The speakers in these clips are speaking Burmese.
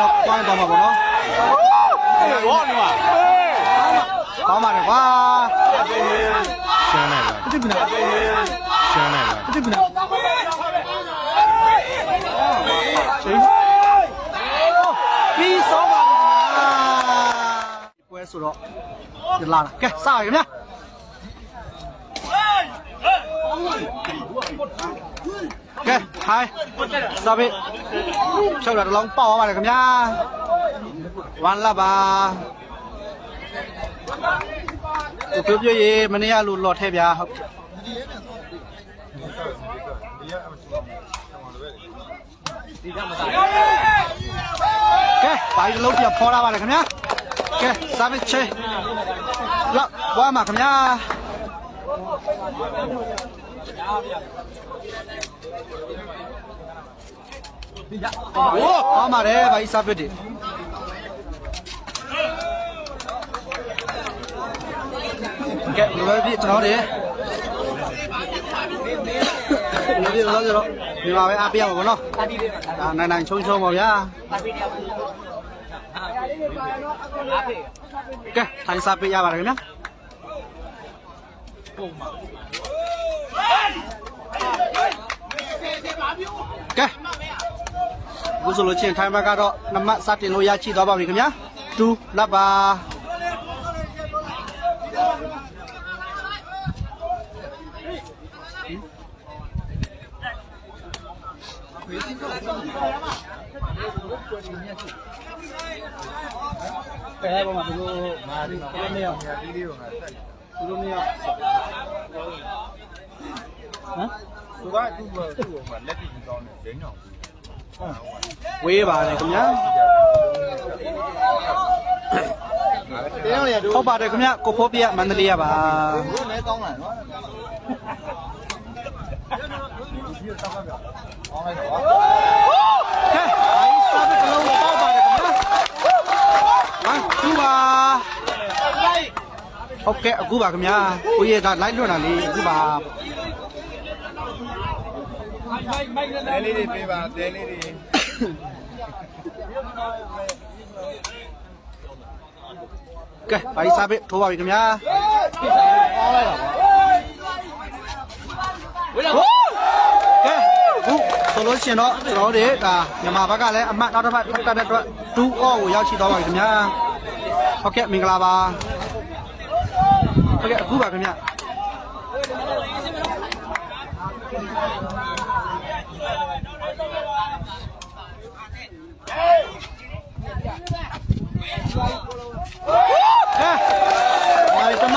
တော့ကွိုင်းသွားမှာပေါ့နော်ဘောနော်ကောင်းပါတယ်ကွာရှမ်းလိုက်ပါတိပနာရှမ်းလိုက်ပါတိပနာချိန်ပြီးဆုံးပါပြီပွဲဆိုတော့ဒီလာလာကဲစပါခင်ဗျာ ကဲဟိုင်းစပစ်ဖြုတ်လာတော့လောင်းပေါက်သွားပါတယ်ခင်ဗျာဝမ်းလာပါသူပြောပြရေမနေ့ကလို့လော်ထဲဗျာဟုတ်ကဲဘာကြီးလုံးပြဖောလာပါတယ်ခင်ဗျာကဲစပစ်ချေလောက်ဝါမှာခင်ဗျာ โอ้ကောင်းပါတယ်ဘာကြီးစပစ်တွေကဲဘယ်လိုဖြစ်ကျွန်တော်တွေဘယ်လိုဖြစ်တော့ကျွန်တော်ဒီမှာပဲအားပေးရမှာပေါ့နော်အာနိုင်နိုင်ချုံချုံပါဗျာကဲထိုင်စားပေးရပါတယ်ခင်ဗျာ ကဲဘူးဆိုလို့ချင်းထိုင်ဘက်ကတော့နမတ်စတင်လို့ရချိသွားပါပြီခင်ဗျာ2လက်ပါပဲပေါ်မှာသူတို့မာဒီကိုနေအောင်ညာဒီလေးကိုငါဆက်သူတို့နေအောင်ဟမ် သူကသူ့ကိုသူ့ကိုမှလက်တီကြီးကောင်းတယ်ဒိန်းအောင် ဝေးပါတယ်ခင်ဗျာတင်းအောင်ရတို့ဟုတ်ပါတယ်ခင်ဗျာကိုဖိုးပြမန္တလေးရပါတို့လည်းကောင်းလာနော်အောင်းလိုက်တော့ကဲအိုင်းစားတဲ့ကလုံးကိုပေါက်ပါတယ်ခင်ဗျာဟမ်သူပါဟုတ်ကဲ့အခုပါခင်ဗျာကိုရဲ့ဒါလိုက်လွတ်တာလေးအခုပါတဲလေးတွေပေးပါတဲလေးတွေ ကဲဘာကြီးစားပေးထိုးပါပြီခင်ဗျာကဲအခုဆိုလို့ရှိရင်တော့ကျွန်တော်တို့ဒါမြန်မာဘက်ကလည်းအမှတ်နောက်တစ်ပတ်ထပ်တက်တဲ့အတွက်2 all ကိုရောက်ရှိသွားပါပြီခင်ဗျာဟုတ်ကဲ့မင်္ဂလာပါဟုတ်ကဲ့အခုပါခင်ဗျာ ကဲဘာတမ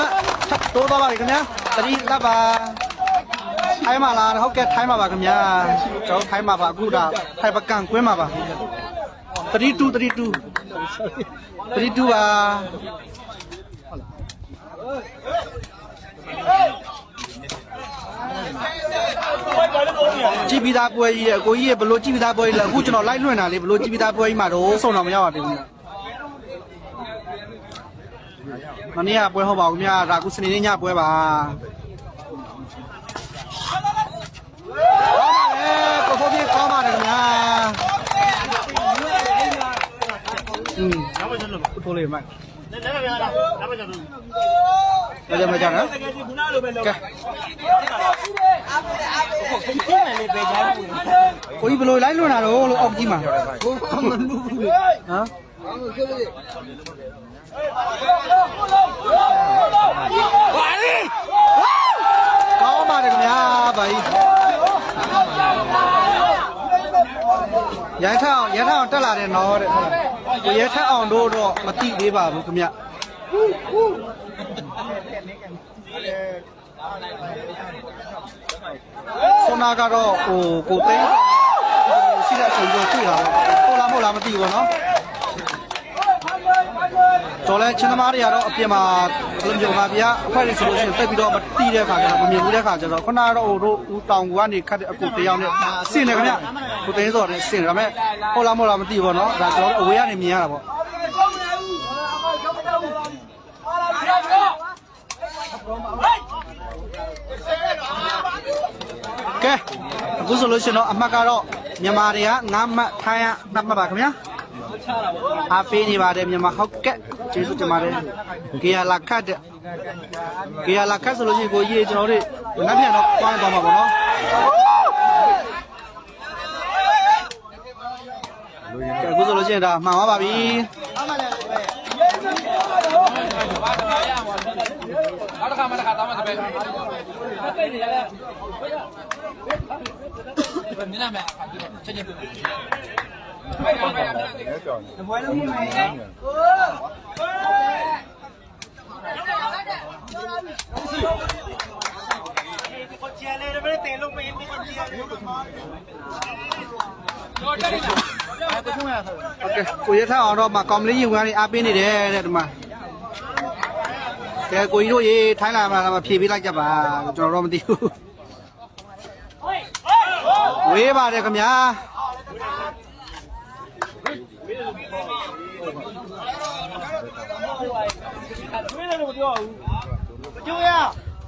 တိုးတော့ပါပြီခင်ဗျာတတိလက်ပါထိုင်းမှာလားဟုတ်ကဲ့ထိုင်းမှာပါခင်ဗျာကျွန်တော်ထိုင်းမှာပါအခုဒါထိုင်ပကံကွင်းမှာပါတတိတူတတိတူတတိတူပါကြည်ပြီးသားပွဲကြီးရဲ့အကိုကြီးရဲ့ဘလို့ကြည်ပြီးသားပွဲကြီးလဲအခုကျွန်တော်လိုက်လွှင့်တာလေဘလို့ကြည်ပြီးသားပွဲကြီးမှာတော့စုံတော့မရပါဘူး မနေ့ကပွဲဟုတ်ပါဘူးခင်ဗျာဒါကုစနေနေ့ညပွဲပါကောင်းပါလေကိုဖိုးပြေကောင်းပါတယ်ခင်ဗျာอืมနောက်ပါကျွန်တော်ထိုးလေးမိုက်လည်းလည်းမရတော့နောက်ပါကျွန်တော်လည်းမကြနော်ကဲကိုကြီးဘယ်လိုလိုက်လွန်တာတော့လို့အောက်ကြီးမှာဟမ် ကောင်းပါတယ်ခင်ဗျာဗာကြီးရန်ထအောင်ရန်ထအောင်တက်လာတယ်နော်တဲ့ကိုရထအောင်တို့တော့မတိသေးပါဘူးခင်ဗျဆွနာကတော့ဟိုကိုသိန်းရှိတဲ့အချိန်တော့တွေ့တာပေါ့ဟုတ်လားမဟုတ်လားမသိဘူးပေါ့နော် တော်လဲချင်းသမားတွေကတော့အပြင်မှာဘယ်လိုမျိုးပါဗျာအဖွဲ့တွေဆိုလို့ရှိရင်တက်ပြီးတော့မတီးတဲ့ခါကျတော့မမြင်ဘူးတဲ့ခါကျတော့ခုနကတော့ဟိုတို့ဦးတောင်ကူကနေခတ်တဲ့အကူတယောက်နဲ့ဆင်တယ်ခင်ဗျကိုသိန်းစော်နဲ့ဆင်တယ်ဒါပေမဲ့ဟုတ်လားမဟုတ်လားမသိဘူးပေါ့နော်ဒါကျွန်တော်တို့အဝေးကနေမြင်ရတာပေါ့ကဲအခုဆိုလို့ရှိရင်တော့အမှတ်ကတော့မြန်မာတွေက9မှတ်ထိုင်းက2မှတ်ပါခင်ဗျာအားပေးနေပါတယ်မြန်မာဟုတ်ကဲ့ ကျေးဇူးတင်ပါတယ်ကေရလာခတ်တဲ့ကေရလာခတ်ဆိုလို့ရှိရင်ကိုကြီးကျွန်တော်တို့နောက်ပြန်တော့တွားသွားမှာပေါ့နော်ကဲအခုဆိုလို့ရှိရင်ဒါမှန်သွားပါပြီဟုတ်ကဲ့ကို ရထအောင်တော့မှာကောင်မလေးရင်ဝင်ကနေအားပေးနေတယ်တဲ့ဒီမှာကဲကိုကြီးတို့ရေထိုင်းလာမှာလားမဖြေပေးလိုက်ကြပါကျွန်တော်တော့မသိဘူးဝေးပါတယ်ခင်ဗျာ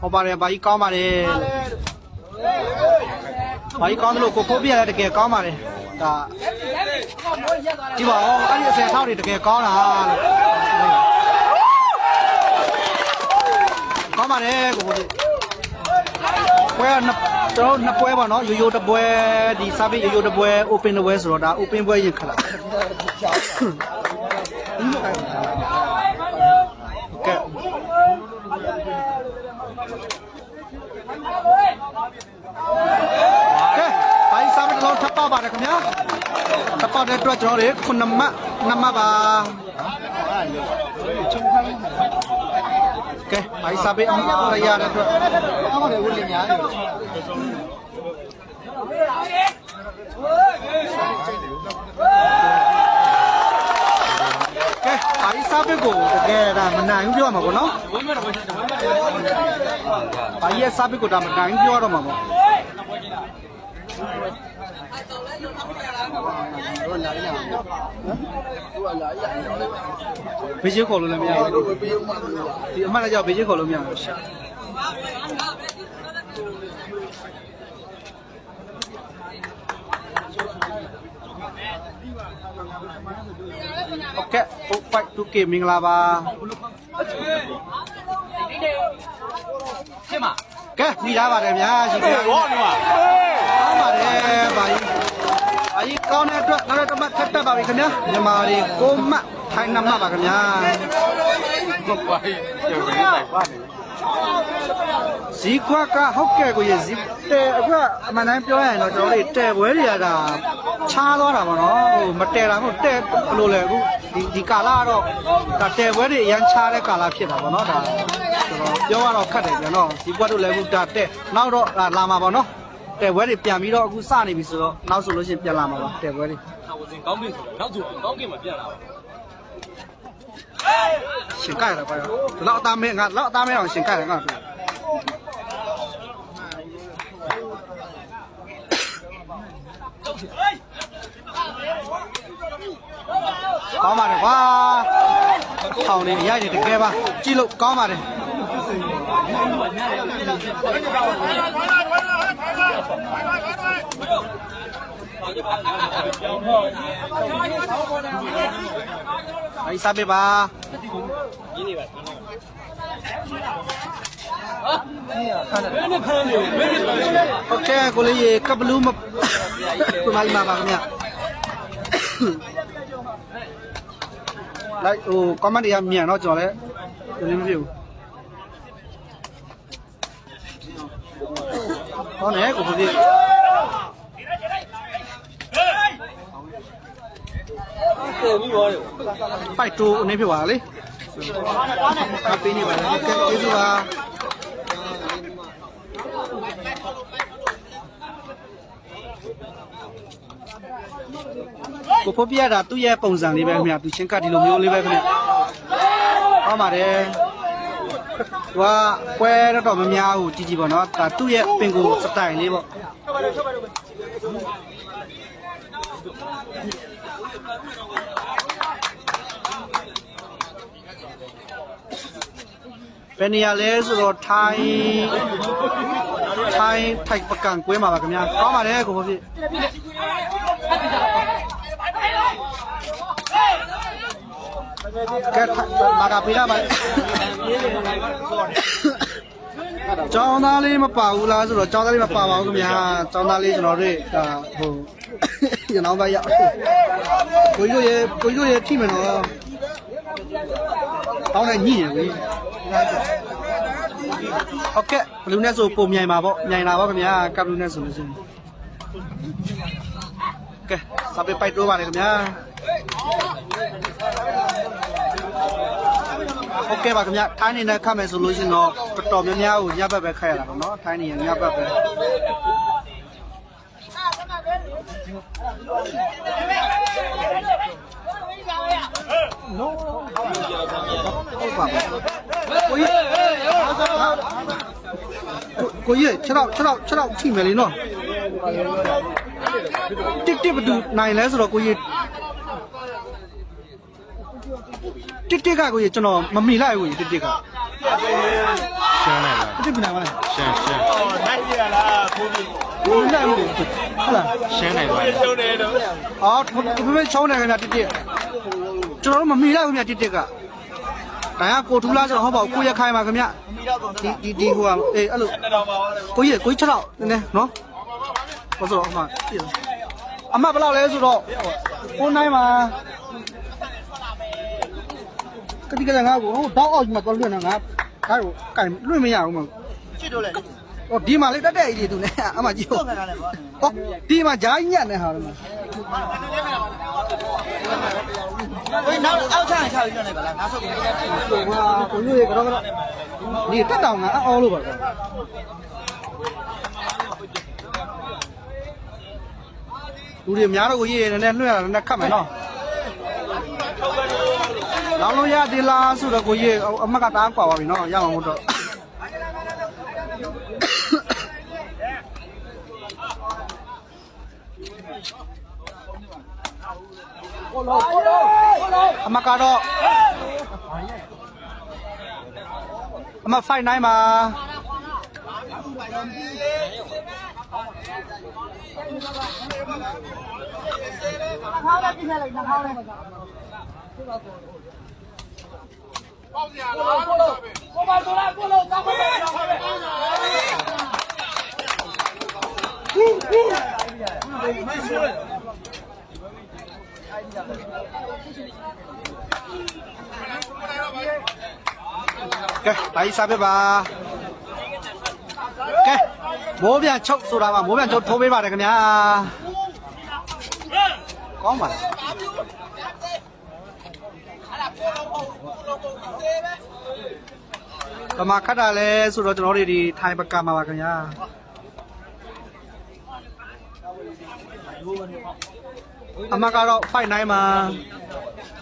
ဟောပါတယ်ဘာကြီးကောင်းပါတယ်ဘာကြီးကောင်းတယ်လို့ကိုကိုပြရတဲ့တကယ်ကောင်းပါတယ်ဒါဒီပါဦးအဲ့ဒီအစင်ထောက်တွေတကယ်ကောင်းတာလို့ကောင်းပါတယ်ကိုကိုပွဲကနှစ်ကျွန်တော်နှစ်ပွဲပါနော်ရိုးရိုးတစ်ပွဲဒီ service ရိုးရိုးတစ်ပွဲ open တစ်ပွဲဆိုတော့ဒါ open ပွဲရင်ခက်လာကဲကဲဘိုင်း service တစ်လုံးထပ်ပါပါတယ်ခင်ဗျာထပ်ပါတဲ့အတွက်ကျွန်တော်တွေခုနှစ်မှတ်နှစ်မှတ်ပါကဲဘိုင်း service အမှားရရတဲ့အတွက်အားပါတယ်ဦးလင်များကဲဘိုင်း service ကိုတကယ်ဒါမနိုင်ဘူးပြောရမှာပေါ့နော်ဘိုင်းရဲ့ service ကိုဒါမနိုင်ဘူးပြောရတော့မှာပေါ့ ဘေးချင်းခေါ်လို့လည်းမရဘူးဒီအမှတ်လည်းကြောက်ဘေးချင်းခေါ်လို့မရဘူးရှာโอเคปุ๊บไปทุกเกมมင်္ဂလာပါရှင်းမကဲမိသားပါတယ်ဗျာရှင်ဗျာဟောဒီမှာကောင်းပါတယ်ဗျာကြီးအ ကြီးကောင်းတဲ့အတွက်နောက်တစ်မှတ်ထပ်တက်ပါပြီခင်ဗျာမြန်မာတွေကိုမှတ်ထိုင်းနှမှတ်ပါခင်ဗျာဟုတ်ပါရဲ့ကျော်ရင်းလိုက်ပါနေဇီခွက်ကဟုတ်ကဲ့ကိုရဇီတဲအခုကအမှန်တမ်းပြောရရင်တော့ကျွန်တော်တို့တဲပွဲတွေကဒါချားသွားတာပေါ့နော်ဟိုမတဲတာမဟုတ်တဲဘယ်လိုလဲအခုဒီဒီကာလကတော့ဒါတဲပွဲတွေအရန်ချားတဲ့ကာလဖြစ်တာပေါ့နော်ဒါဆိုတော့ပြောရတော့ခက်တယ်ပြန်တော့ဇီခွက်တို့လည်းအခုဒါတဲနောက်တော့ဒါလာမှာပေါ့နော် တဲပွဲတွေပြန်ပြီးတော့အခုစနေပြီဆိုတော့နောက်ဆိုလို့ရှိရင်ပြန်လာမှာပါတဲပွဲတွေကောင်းပြီဆိုတော့နောက်ကျကောင်းကင်မှာပြန်လာပါရှင်ကြိုက်တယ်ကွာဒီလောက်အသားမဲငါလောက်အသားမဲအောင်ရှင်ကြိုက်တယ်ငါတို့ကောင်းပါတယ်ကွာထောင်နေရိုက်နေတကယ်ပါကြည့်လို့ကောင်းပါတယ် 哎，三百八。你那边。ဟုတ်ကဲ့ကိုလေးရေကပ်ဘလူးမပြမလာပါခင်ဗျလိုက်ဟို comment ရမြန်တော့ကျွန်တော်လည်းပြင်မပြဘူး စ်ဘူးဟောနေကိုဖြစ်ပိုက်တူအနေဖြစ်ပါလေကပ်ပေးနေပါလေကဲကျေးဇူးပါကိုဖို့ပြရတာသူ့ရဲ့ပုံစံလေးပဲခင်ဗျသူချင်းကတ်ဒီလိုမျိုးလေးပဲခင်ဗျဟောပါတယ် သူကပွဲတော့တော့မများဘူးကြည်ကြည်ပေါ့နော်ဒါသူ့ရဲ့ပင်ကိုစတိုင်လေးပေါ့ဘယ်နေရာလဲဆိုတော့ထိုင်းထိုင်းထိုက်ပကံကွဲမှာပါခင်ဗျာကောင်းပါတယ်ကိုဖို့ပြ ကဲမာကပေးရပါကျောင်းသားလေးမပါဘူးလားဆိုတော့ကျောင်းသားလေးမပါပါဘူးခင်ဗျာကျောင်းသားလေးကျွန်တော်တို့ဒါဟိုကျွန်တော်ကရောက်ကိုရွရေကိုရွရေထိမယ်နော်တောင်းနေညှိနေပြီဟုတ်ကဲ့ဘလူးနဲ့ဆိုပုံမြိုင်ပါပေါ့မြိုင်လာပါခင်ဗျာကပ်ဘလူးနဲ့ဆိုလို့ရှိရင်ကဲစပယ်ပိုက်တော့ပါလေခင်ဗျာ ဟုတ်ကဲ့ပါခင်ဗျထိုင်းနေနဲ့ခတ်မယ်ဆိုလို့ရှိရင်တော့တော်တော်များများကိုညဘက်ပဲခတ်ရတာပေါ့နော်ထိုင်းနေရညဘက်ပဲဟုတ်ပါဘူးကိုကြီးကိုကြီး6တော့6တော့6တော့ထိမယ်လေနော်တစ်တစ်ဘဒူနိုင်လဲဆိုတော့ကိုကြီး တစ်တစ်ကကိုကြီးကျွန်တော်မမီလိုက်ဘူးတစ်တစ်ကရှင်းလိုက်လားတစ်ပြနိုင်ပါလားရှင်းရှင်းနိုင်ရလားခိုးပြီးမမီလိုက်ဘူးဟုတ်လားရှင်းလိုက်ပါကျုံနေတော့အော်ဘယ်ဘယ်ချောင်းနေခင်ဗျတစ်တစ်ကျွန်တော်တို့မမီလိုက်ဘူးဗျတစ်တစ်ကဒါကကိုထူလားဆိုတော့ဟုတ်ပါဘူးကိုရခိုင်ပါခင်ဗျဒီဒီဒီဟိုကအေးအဲ့လိုနှစ်တော်ပါပါကိုကြီးကိုကြီး6တော့နည်းနည်းနော်ဘာဆိုတော့အမအမဘယ်လောက်လဲဆိုတော့ကိုနိုင်မှာ ကတိကလည်းငါ့ကိုဟိုတောက်အောက်ကြီးမှာတော့လွတ်နေငါငါ့ကိုကင်လွတ်မရဘူးမဟုတ်ချစ်တော့လေဟောဒီမှာလေးတက်တဲ့ကြီးသူနဲ့အမကြီးဟောဟောဒီမှာဂျာကြီးညက်နေဟာတော့ဝေးနောက်အောက်ချမ်းချပြီးတော့လိုက်ပါလားငါဆုပ်ပြီးဟိုဟာကိုရွေးကတော့ကတော့ဒီတက်တောင်ကအော်လို့ပါကွာလူတွေများတော့ကိုရေးနေနဲ့လွှဲရတာနဲ့ခတ်မယ်နော် လောင်းလို့ရသေးလားဆိုတော့ကိုရေးအမကတားကွာပါပြီနော်ရအောင်တော့အမကတော့အမဖိုင်နိုင်ပါကဲ တိုင်းစားပြပါကဲမိုးပြန်ချုပ်ဆိုတာပါမိုးပြန်ချုပ်ထိုးပေးပါတယ်ခင်ဗျာကောင်းပါလား ကမခတ်တာလဲဆိုတော့ကျွန်တော်တို့ဒီထိုင်ပကမှာပါခင်ဗျာအမကတော့ fight နိုင်မှာ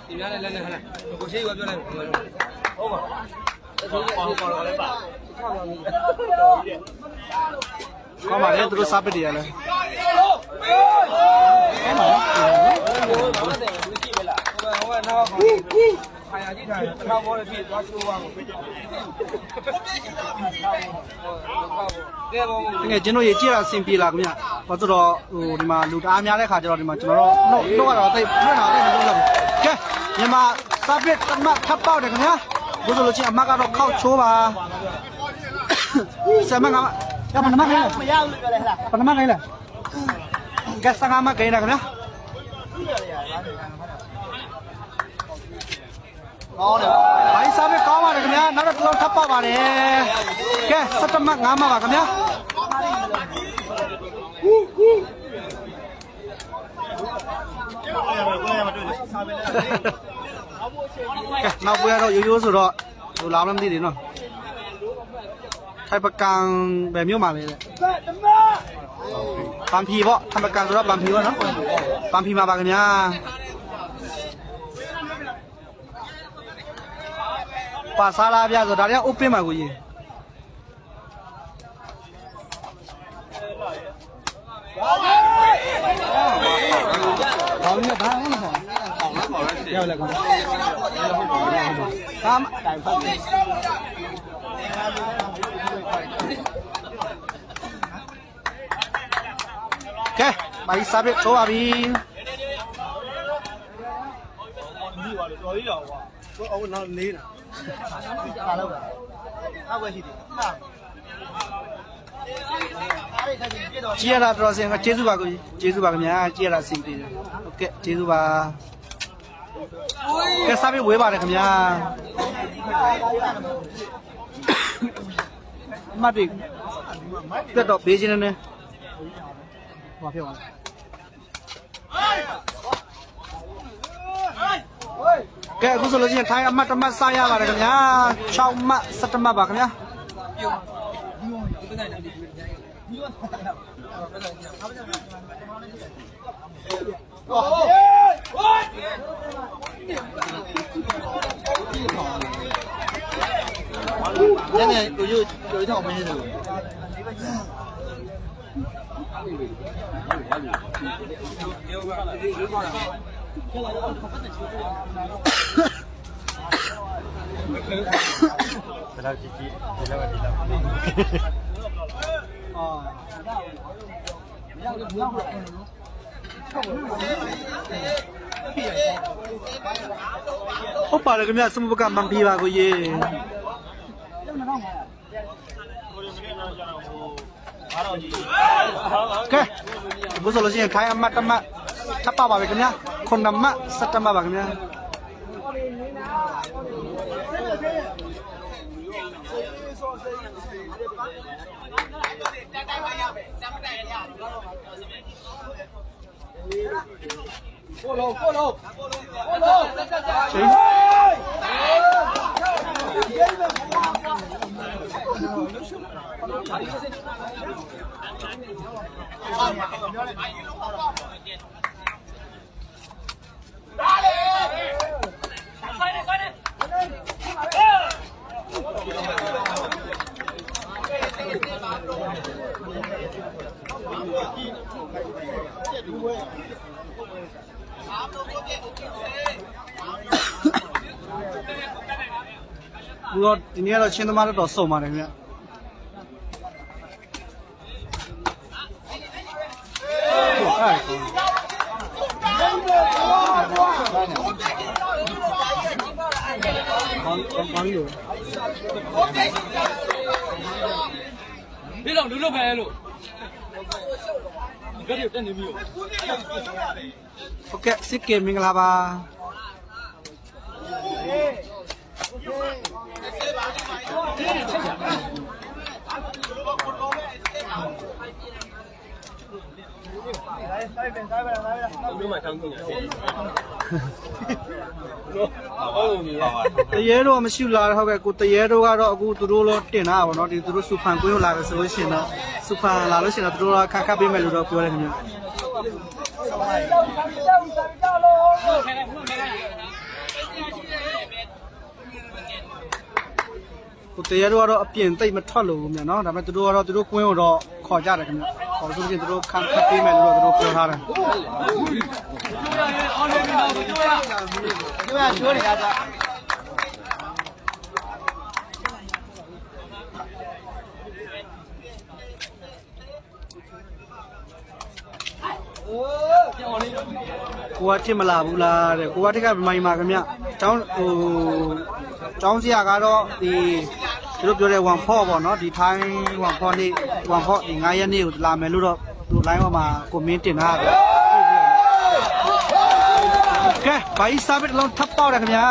ဒီများနဲ့လည်းလည်းဟဲ့လားကိုရှိကပြောလိုက်ဟုတ်ပါဘောပေါ်ပေါ်လည်းပါကောင်းပါလေသူတို့စားပစ်တယ်ရလဲဘာမှတဲ့ဘူးကြည့်ပဲလားဟိုကဟိုက နောက်ခေါင်းခိုင်ရကြည့်ထားတယ်တစ်ခါပေါ်လည်းဖြစ်သွားချိုးပါကိုပြည့်ကဲဘောတကယ်ကျွန်တော်ရေကြည့်ရအဆင်ပြေလာခင်ဗျဘာလို့တော့ဟိုဒီမှာလူတအားများတဲ့ခါကျတော့ဒီမှာကျွန်တော်တို့နှုတ်နှုတ်ကတော့တိတ်လွတ်တာတိတ်မလုပ်တော့ဘူးကဲမြန်မာစားပစ်တမထပ်ပေါက်တယ်ခင်ဗျဘုဆိုလို့ချင်းအမကတော့ခောက်ချိုးပါဆမကရမနမခိုင်းလားမရဘူးပြောလိုက်ဟလားပနမခိုင်းလားကဲစကားမခိုင်းတာခင်ဗျ ကောင်းတယ်ဘိုင်းစားပစ်ကောင်းပါတယ်ခင်ဗျနောက်တော့တစ်လုံးထပ်ပေါက်ပါတယ်ကဲစတမတ်9မှာပါခင်ဗျကိုယ်ရမတွေ့ဘူးစားပဲလေကဲနောက်ပွဲတော့ရိုးရိုးဆိုတော့ဟိုလာမလားမသိသေးနော်ထိုင်ပကံဘယ်မျိုးမှလဲပန်ဖြီပေါ့ထိုင်ပကံဆိုတော့ပန်ဖြီပေါ့နော်ပန်ဖြီမှာပါခင်ဗျာ ပါစားလာပြဆိုဒါတွေက open ပါကိုကြီးဘာလို့လဲဘာမှမဟုတ်ဘူးရောက်လာကောင်ဘာမှတိုင်ဖတ်ကဲဘာကြီးစားပစ်ထိုးပါပြီဒီပါလေတော်ကြီးတော့ကွာကိုအောင်နောက်လေးတာ ဟာလောက်တာအဝဲရှိတယ်ကြည့်ရတာတော်စင်ကကျေးဇူးပါကိုကြီးကျေးဇူးပါခင်ဗျာကြည့်ရတာစင်ပြေတယ်ဟုတ်ကဲ့ကျေးဇူးပါကဲစားပစ်ဝေးပါတယ်ခင်ဗျာမတ်တိပြတ်တော့ဘေးချင်းနေဟောဖြစ်သွား ကဲအခုဆိုလို့ရှိရင်ထိုင်းအမတ်တမတ်စားရပါတယ်ခင်ဗျာ6မှတ်7မှတ်ပါခင်ဗျာနည်းနည်းကိုယူကိုယူတော့မင်းနေတယ် ဘယ်လောက်ကြည့်ကြည့်ဒီလောက်ကဒီလောက်ဟုတ်ပါတယ်ခင်ဗျစမဘကမန်ပီပါကိုရေကဲဘုဆိုလို့ရှိရင်ထိုင်းအမတ်တမတ်ထပ်ပါပါပဲခင်ဗျာ ခုနမတ်စက်တမတ်ပါခင်ဗျာချိန် ဘူးတော့ဒီနေ့ကတော့ချင်းသမားတော့စုံပါတယ်ခင်ဗျာဟုတ်အဲ့ဒါ ဒီတော့လူလွတ်ပဲလို့ဒီကနေ့တက်နေပြီဟုတ်ကဲ့စစ်ကေမင်္ဂလာပါ လူမှတောင်းကြည့်ရတယ်နော်အော်နေရတရေတော့မရှိလာဟုတ်ကဲ့ကိုတရေတော့ကတော့အခုသူတို့တော့တင်တာပါတော့ဒီသူတို့စူဖန်ကွင်းကိုလာတယ်ဆိုလို့ရှိရင်တော့စူဖန်လာလို့ရှိရင်တော့သူတို့ကခက်ခက်ပေးမယ်လို့တော့ပြောတယ်ခင်ဗျာကိုတရေတော့ကတော့အပြင်တိတ်မထွက်လို့မြန်နော်ဒါပေမဲ့သူတို့ကတော့သူတို့ကွင်းကိုတော့ခေါ်ကြတယ်ခင်ဗျာ ခေါ်လို့ရှိရင်သူတို့ခက်ခက်ပေးမယ်လို့တော့သူတို့ပြောထားတယ်သူကရှိုးနေတာကကိုကထစ်မလာဘူးလားတဲ့ကိုကထစ်ကမိုင်ပါခင်ဗျကျောင်းဟိုကျောင်းစရာကတော့ဒီ သူတို့ပြောတဲ့ဝန်ဖော့ပေါ့နော်ဒီထိုင်းဝန်ဖော့နေ့ဝန်ဖော့ဒီ9ရက်နေ့ကိုလာမယ်လို့တော့သူ line ပေါ်မှာကိုမင်းတင်ထားတယ်ကဲဘိုင်းစားဘစ်လုံးထပ်ပေါက်တယ်ခင်ဗျာ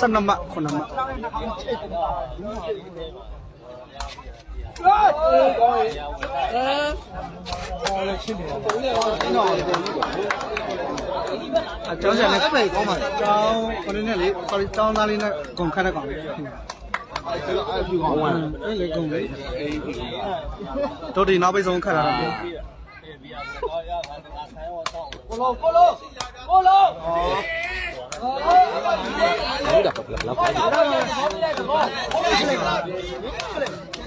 စနမခုနမ အကျောင်းဆရာနဲ့ပဲကောင်းပါကျောင်းခொနည်းနဲ့လေခေါ်ကျောင်းသားလေးနဲ့ဂုံခတ်တဲ့ကောင်လေးအဲ့လေဂုံလေးတို့ဒီနောက်ပိတ်ဆုံးခတ်တာလေကိုလိုကိုလိုကိုလို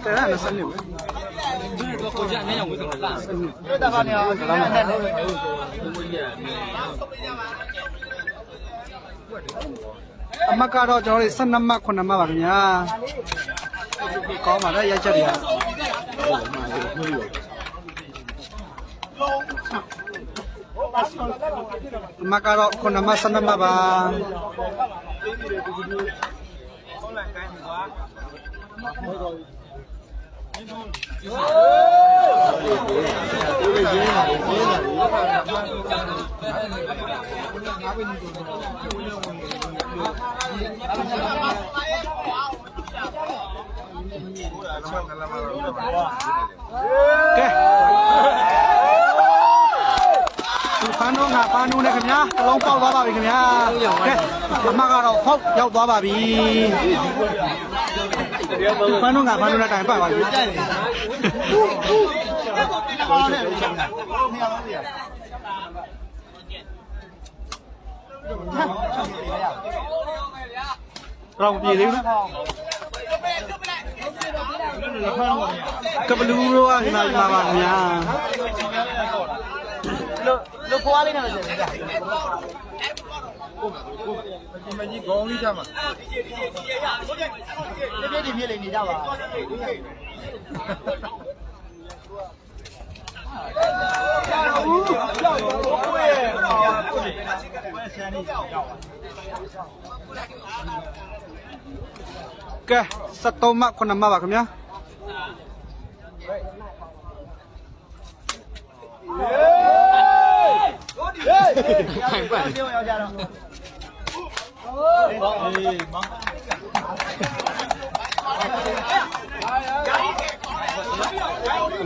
တဲ့ရနဲ့စနေပဲကိုကြအများကြီးဝင်တော့လာတို့တခါနေအောင်ကျွန်တော်နဲ့လုံးအမှတ်ကတော့ကျွန်တော်တို့12မှတ်9မှတ်ပါခင်ဗျာကောင်းပါလေရိုက်ချက်တွေကအမှတ်ကတော့9မှတ်12မှတ်ပါကဲ ဖန်တော့ငါဖန်တော့နဲ့ခင်ဗျာအလုံးပေါက်သွားပါပြီခင်ဗျာကဲအမကတော့ဖောက်ရောက်သွားပါပြီ ဖန်တော့ငါဖန်တော့နဲ့တိုင်ပတ်ပါပြီတော့ပြေသေးဘူးကပလူးတော့ဒီမှာဒီမှာပါခင်ဗျာလို့ဖွားလေးနဲ့ပဲဆက်ကြ။ ဒီမကြီးခေါင်းလေးချမှာပြည့်ပြည့်ပြည့်လေးနေကြပါကဲ73မှတ်9မှတ်ပါခင်ဗျာပြောရောက်ကြတော့ဒီ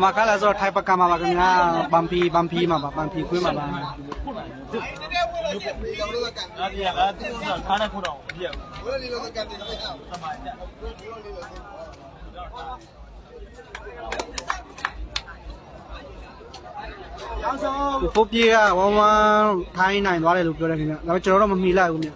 မှာကလာဆိုထိုင်ပကမှာပါခင်ဗျာဘမ်ပီဘမ်ပီမှာပါဘမ်ပီခွေးမှာပါ။အားကြီးကသူကခါနဲ့ခုတော့ပြည့်။ကိုဖိုးပြေကဝမ်းဝမ်းထိုင်းနိုင်သွားတယ်လို့ပြောတယ်ခင်ဗျာဒါပေမဲ့ကျွန်တော်တော့မမီလိုက်ဘူးခင်ဗျာ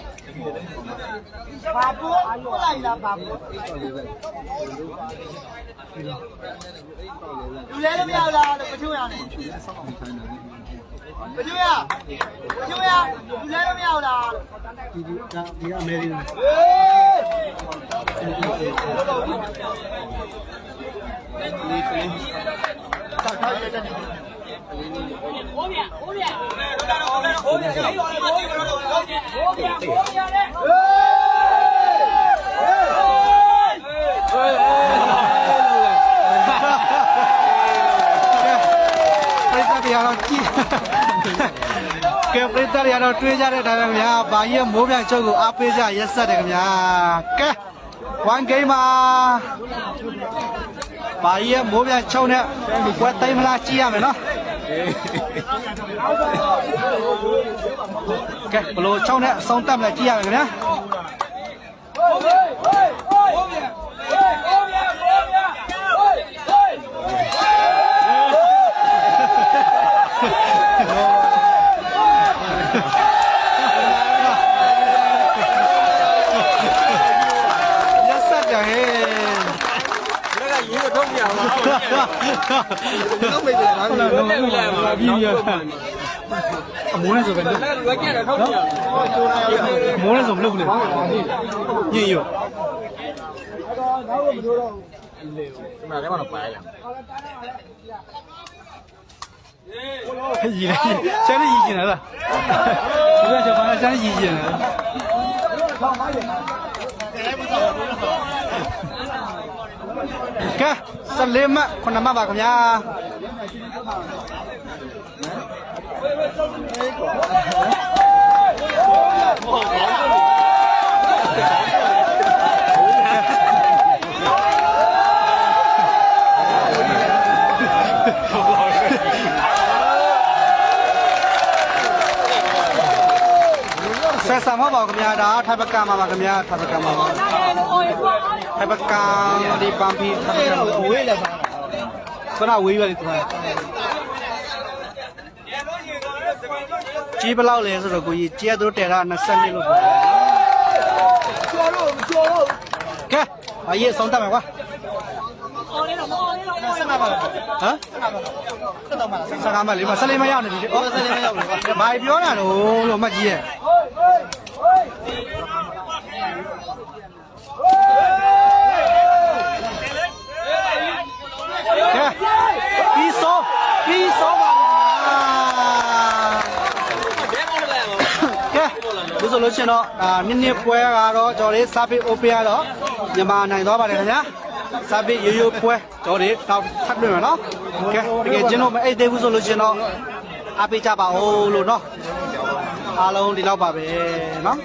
တ်ရလူလဲလို့မရလားဒီဒီဒါဒီအမေရိကန်ဟေးပရိသတ်တွေကတော့ကြည့် ကဲပရိသတ်တွေကတော့တွေးကြတဲ့အတိုင်းပဲခင်ဗျာဘာကြီးရဲ့မိုးပြန်ချုပ်ကိုအားပေးကြရက်ဆက်တယ်ခင်ဗျာကဲ1 game မှာဘာကြီးရဲ့မိုးပြန်ချုပ်နဲ့ဝက်သိမ်းမလားကြည့်ရမယ်နော် ကဲဘလို့ချုပ်နဲ့အဆုံးတက်မလားကြည့်ရမယ်ခင်ဗျာရက်ဆက်တယ်ဟဲ့ လက်ကရေထုတ်ပြအောင် တော့မေးတယ်နော်ဟုတ်လားဟုတ်လားပြီးရအမိုးနဲ့ဆိုပဲလက်ကလွယ်ကြတယ်ထုတ်ပြအောင်အမိုးနဲ့ဆိုမလုပ်ဘူးလေညင်ရောဒီမှာလည်းမတော့ပါရအောင်ရည်လေကျန်ရည်ကျင်လားဒီကကျွန်တော်ကျန်ရည်ကျင်လား ကဲ14မှတ်9မှတ်ပါခင်ဗျာဆက်ဆံမပါခင်ဗျာဒါထိုင်ပကံမှာပါခင်ဗျာထိုင်ပကံမှာပါ ဖိုင်ပကံဒီပမ်ပီဖိုင်ပကံအဝေးလည်းပါခဏဝေးပါလေသူကကြီးဘယ်လောက်လဲဆိုတော့ကိုကြီးကြီးကတို့တဲတာ20လို့ပြောတယ်ကျော်တော့ကျော်တော့ကဲအရေးဆုံးတတ်မယ်ကွာဆက်မှာပါဟမ်ဆက်တော့မှာစကားမလေးမဆက်လေးမရောက်နေပြီဩဆက်လေးမရောက်ဘူးဘာပြောတာလို့လို့မကြီးရဲ့ကဲပြီးစောပြီးစောပါကဲဒီဆို လို့ရှိရင်တော့အာနည်းနည်းပွဲကတော့ကျွန်တော်လေးစာပေ open ကတော့မြန်မာနိုင်သွားပါတယ်ခင်ဗျာစာပေရိုးရိုးပွဲကျွန်တော်လေးတော့ထပ်တွေ့မယ်နော်ကဲတကယ်ချင်းတော့မအိတ်သေးဘူးဆိုလို့ရှိရင်တော့အားပေးကြပါဦးလို့နော်အားလုံးဒီလောက်ပါပဲနော်